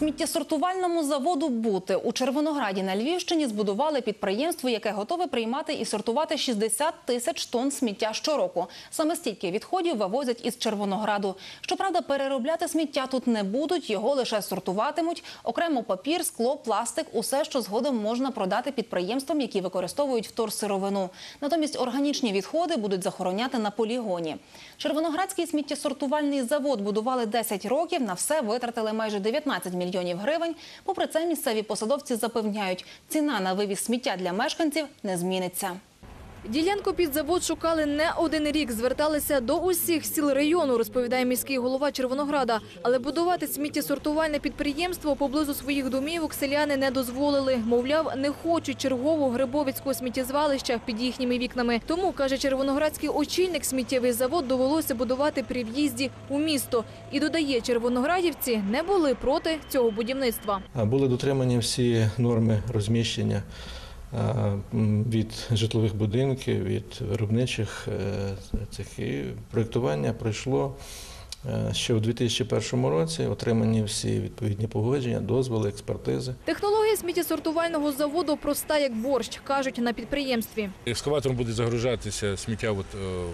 Сміттєсортувальному заводу Бути у Червонограді на Львівщині збудували підприємство, яке готове приймати і сортувати 60 тисяч тонн сміття щороку. Саме стільки відходів вивозять із Червонограду. Щоправда, переробляти сміття тут не будуть, його лише сортуватимуть. Окремо папір, скло, пластик – усе, що згодом можна продати підприємствам, які використовують вторсировину. Натомість органічні відходи будуть захороняти на полігоні. Червоноградський сміттєсортувальний завод будували 10 років. На все витратили майже 19 мільйонів гривень. Попри це, місцеві посадовці запевняють, ціна на вивіз сміття для мешканців не зміниться. Ділянку під завод шукали не один рік. Зверталися до усіх сіл району, розповідає міський голова Червонограда. Але будувати сміттєсортувальне підприємство поблизу своїх домівок селяни не дозволили. Мовляв, не хочуть чергового грибовицького сміттєзвалища під їхніми вікнами. Тому, каже червоноградський очільник, сміттєвий завод довелося будувати при в'їзді у місто. І додає, червоноградівці не були проти цього будівництва. Були дотримані всі норми розміщення від житлових будинків, від виробничих е, цих. І проєктування пройшло е, ще у 2001 році. Отримані всі відповідні погодження, дозволи, експертизи. Технологія сміттєсортувального заводу проста як борщ, кажуть на підприємстві. Екскаватором буде загружатися сміття от, е,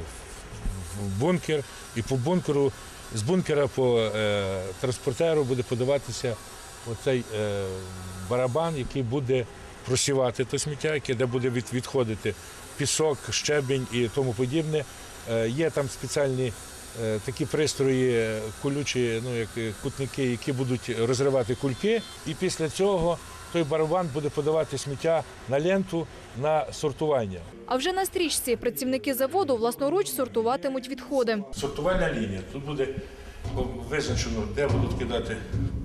в бункер, і по бункеру, з бункера по е, транспортеру буде подаватися оцей е, барабан, який буде просівати те сміття, яке де буде від, відходити пісок, щебінь і тому подібне. Е, є там спеціальні е, такі пристрої, е, колючі, ну як кутники, які будуть розривати кульки, і після цього той барабан буде подавати сміття на ленту на сортування. А вже на стрічці працівники заводу власноруч сортуватимуть відходи. Сортувальна лінія. Тут буде визначено, де будуть кидати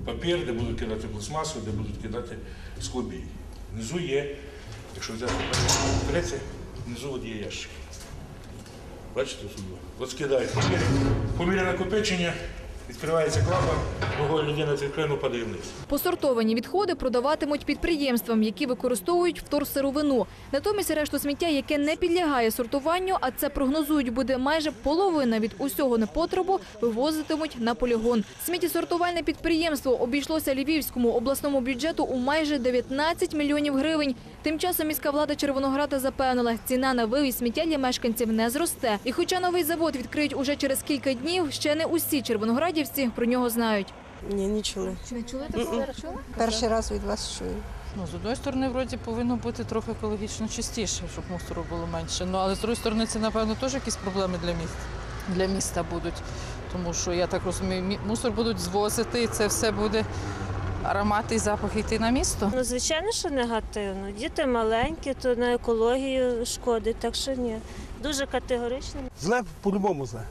папір, де будуть кидати пластмасу, де будуть кидати склобій. Внизу є, якщо взяти відкрити, внизу от є ящики. Бачите тут? От скидають поміряне накопичення, відкривається клапан, ногою людина відкриє, падає вниз. Посортовані відходи продаватимуть підприємствам, які використовують вторсировину. Натомість решту сміття, яке не підлягає сортуванню, а це прогнозують буде майже половина від усього непотребу, вивозитимуть на полігон. Сміттєсортувальне підприємство обійшлося львівському обласному бюджету у майже 19 мільйонів гривень. Тим часом міська влада Червонограда запевнила, ціна на вивіз сміття для мешканців не зросте. І хоча новий завод відкриють уже через кілька днів, ще не усі червоноградівці про нього знають. Ні, не чули. Чи не чули Мгм. Перший раз від вас чую. Ну, з одної сторони, вроді повинно бути трохи екологічно чистіше, щоб мусору було менше. Ну, але з іншої сторони, це, напевно, теж якісь проблеми для міста, для міста будуть. Тому що, я так розумію, мусор будуть звозити, і це все буде аромати і запахи йти на місто. Ну, звичайно, що негативно. Діти маленькі, то на екологію шкодить, так що ні. Дуже категорично. Зле по-любому зле.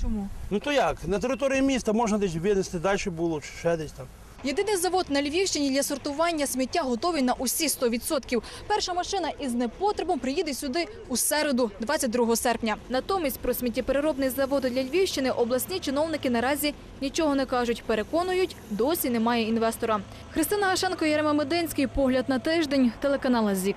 Чому? Ну то як? На території міста можна десь винести далі було, чи ще десь там. Єдиний завод на Львівщині для сортування сміття готовий на усі 100%. Перша машина із непотребом приїде сюди у середу, 22 серпня. Натомість про сміттєпереробний завод для Львівщини обласні чиновники наразі нічого не кажуть. Переконують, досі немає інвестора. Христина Гашенко, Єрема Меденський. Погляд на тиждень. Телеканал ЗІК.